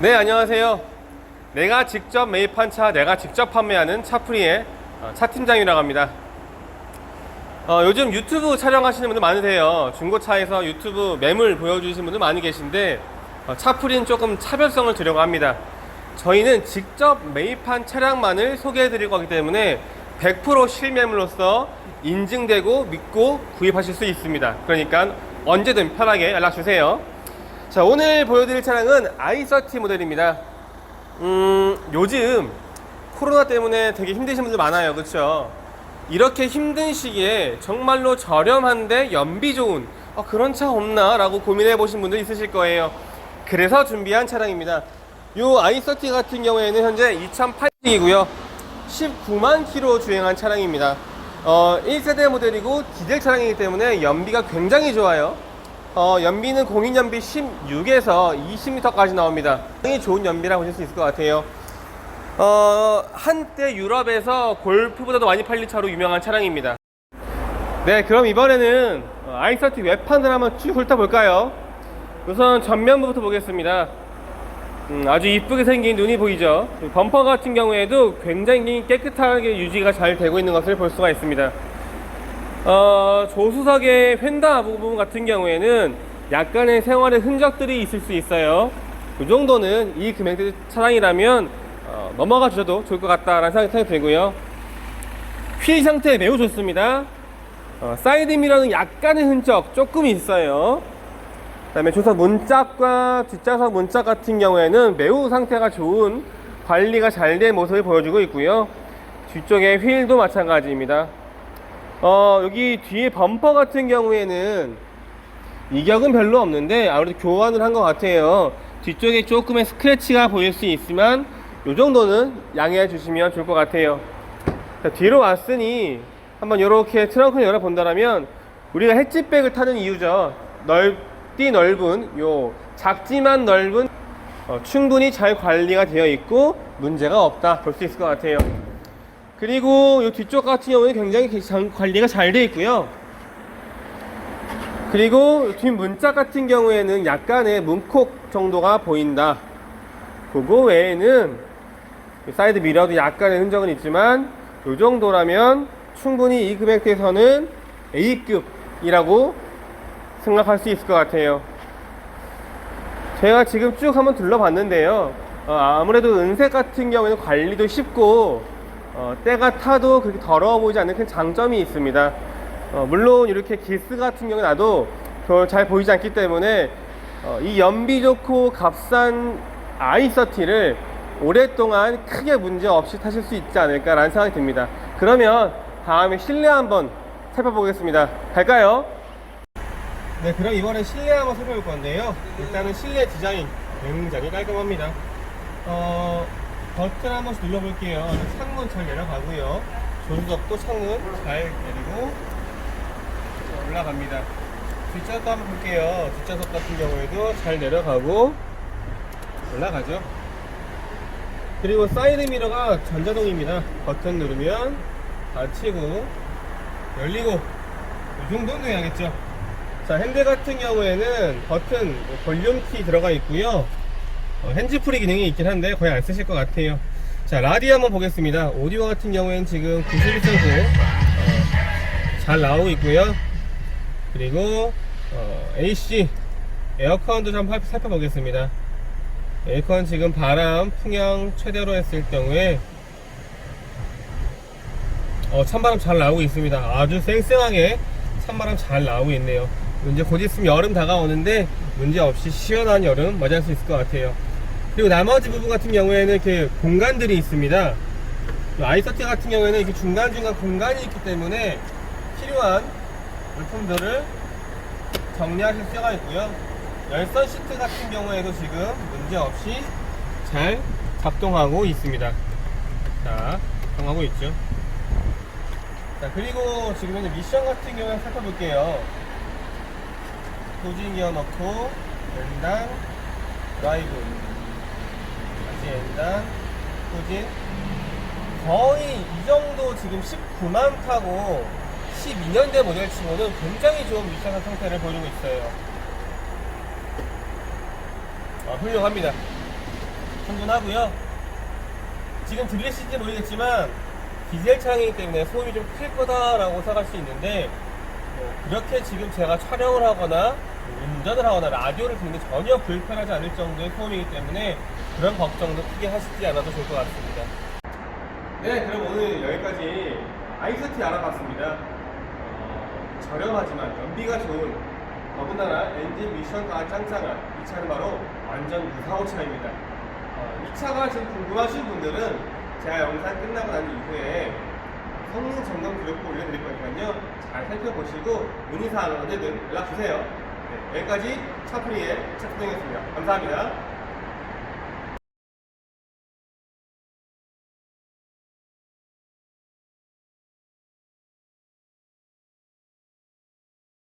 네, 안녕하세요. 내가 직접 매입한 차, 내가 직접 판매하는 차프리의 어, 차팀장이라고 합니다. 어, 요즘 유튜브 촬영하시는 분들 많으세요. 중고차에서 유튜브 매물 보여주시는 분들 많이 계신데, 어, 차프리는 조금 차별성을 두려고 합니다. 저희는 직접 매입한 차량만을 소개해드리고 하기 때문에 100% 실매물로서 인증되고 믿고 구입하실 수 있습니다. 그러니까 언제든 편하게 연락 주세요. 자, 오늘 보여드릴 차량은 i30 모델입니다. 음, 요즘 코로나 때문에 되게 힘드신 분들 많아요. 그렇죠? 이렇게 힘든 시기에 정말로 저렴한데 연비 좋은 어, 그런 차 없나? 라고 고민해 보신 분들 있으실 거예요. 그래서 준비한 차량입니다. 요 i30 같은 경우에는 현재 2008년이고요. 19만 킬로 주행한 차량입니다. 어, 1세대 모델이고 디젤 차량이기 때문에 연비가 굉장히 좋아요. 어, 연비는 공인 연비 16에서 20m까지 나옵니다. 굉장히 좋은 연비라고 보실 수 있을 것 같아요. 어, 한때 유럽에서 골프보다도 많이 팔린 차로 유명한 차량입니다. 네, 그럼 이번에는 어, i30 외판을 한번 쭉 훑어볼까요? 우선 전면부부터 보겠습니다. 음, 아주 이쁘게 생긴 눈이 보이죠? 이 범퍼 같은 경우에도 굉장히 깨끗하게 유지가 잘 되고 있는 것을 볼 수가 있습니다. 어, 조수석의 휀다 부분 같은 경우에는 약간의 생활의 흔적들이 있을 수 있어요. 그 정도는 이 금액대 차량이라면 어, 넘어가 주셔도 좋을 것 같다라는 생각이 들고요. 휠 상태 매우 좋습니다. 어, 사이드 미러는 약간의 흔적 조금 있어요. 그다음에 조석 문짝과 뒷좌석 문짝 같은 경우에는 매우 상태가 좋은 관리가 잘 된 모습을 보여주고 있고요. 뒤쪽에 휠도 마찬가지입니다. 어, 여기 뒤에 범퍼 같은 경우에는 이격은 별로 없는데 아무래도 교환을 한 것 같아요. 뒤쪽에 조금의 스크래치가 보일 수 있지만 이 정도는 양해해 주시면 좋을 것 같아요. 자, 뒤로 왔으니 한번 이렇게 트렁크를 열어본다면 우리가 해치백을 타는 이유죠. 넓디 넓은 요 작지만 넓은 어, 충분히 잘 관리가 되어 있고 문제가 없다 볼 수 있을 것 같아요. 그리고 이 뒤쪽 같은 경우는 굉장히 장- 관리가 잘 되어 있고요. 그리고 뒷 문짝 같은 경우에는 약간의 문콕 정도가 보인다. 그거 외에는 이 사이드 미러도 약간의 흔적은 있지만 이 정도라면 충분히 이 금액대에서는 A급이라고 생각할 수 있을 것 같아요. 제가 지금 쭉 한번 둘러봤는데요. 어, 아무래도 은색 같은 경우에는 관리도 쉽고 어, 때가 타도 그렇게 더러워 보이지 않는 큰 장점이 있습니다. 어, 물론 이렇게 기스 같은 경우에 나도 잘 보이지 않기 때문에 어, 이 연비 좋고 값싼 i30를 오랫동안 크게 문제 없이 타실 수 있지 않을까라는 생각이 듭니다. 그러면 다음에 실내 한번 살펴보겠습니다. 갈까요? 네, 그럼 이번에 실내 한번 살펴볼 건데요. 일단은 실내 디자인 굉장히 깔끔합니다. 어, 버튼 한 번씩 눌러볼게요. 창문 잘 내려가고요. 조수석도 창문 잘 내리고 올라갑니다. 뒷좌석도 한번 볼게요. 뒷좌석 같은 경우에도 잘 내려가고 올라가죠. 그리고 사이드 미러가 전자동입니다. 버튼 누르면 닫히고 열리고 이 정도는 돼야겠죠. 자 핸들 같은 경우에는 버튼 볼륨 키 들어가 있고요. 어, 핸즈프리 기능이 있긴 한데 거의 안 쓰실 것 같아요. 자 라디오 한번 보겠습니다. 오디오 같은 경우에는 지금 91cm 어, 잘 나오고 있고요. 그리고 어, AC 에어컨도 좀 살- 살펴보겠습니다. 에어컨 지금 바람 풍향 최대로 했을 경우에 어, 찬바람 잘 나오고 있습니다. 아주 쌩쌩하게 찬바람 잘 나오고 있네요. 이제 곧 있으면 여름 다가오는데 문제 없이 시원한 여름 맞이할 수 있을 것 같아요. 그리고 나머지 부분 같은 경우에는 이렇게 공간들이 있습니다. i30 같은 경우에는 이렇게 중간중간 공간이 있기 때문에 필요한 물품들을 정리하실 수가 있고요. 열선 시트 같은 경우에도 지금 문제 없이 잘 작동하고 있습니다. 자, 작동하고 있죠. 자, 그리고 지금 현재 미션 같은 경우에 살펴볼게요. 고진 기어 넣고, 연단, 드라이브, 다시 연단, 고진. 거의 이 정도 지금 19만 타고 12년대 모델 치고는 굉장히 좋은 미션 상태를 보여주고 있어요. 아, 훌륭합니다. 정도는 하고요. 지금 들리실지 모르겠지만 디젤 차량이기 때문에 소음이 좀 클 거다라고 생각할 수 있는데 뭐 그렇게 지금 제가 촬영을 하거나 운전을 하거나 라디오를 듣는 게 전혀 불편하지 않을 정도의 소음이기 때문에 그런 걱정도 크게 하시지 않아도 좋을 것 같습니다. 네, 그럼 오늘 여기까지 i30 알아봤습니다. 어, 저렴하지만 연비가 좋은 더군다나 엔진 미션가 짱짱한 이 차는 바로 완전 무사고 차입니다. 어, 이 차가 지금 궁금하신 분들은 제가 영상 끝나고 난 이후에 성능 점검 기록부 올려드릴 거니까요. 잘 살펴보시고 문의사항 언제든 연락 주세요. 네, 여기까지 차프리의 차프동이었습니다. 감사합니다.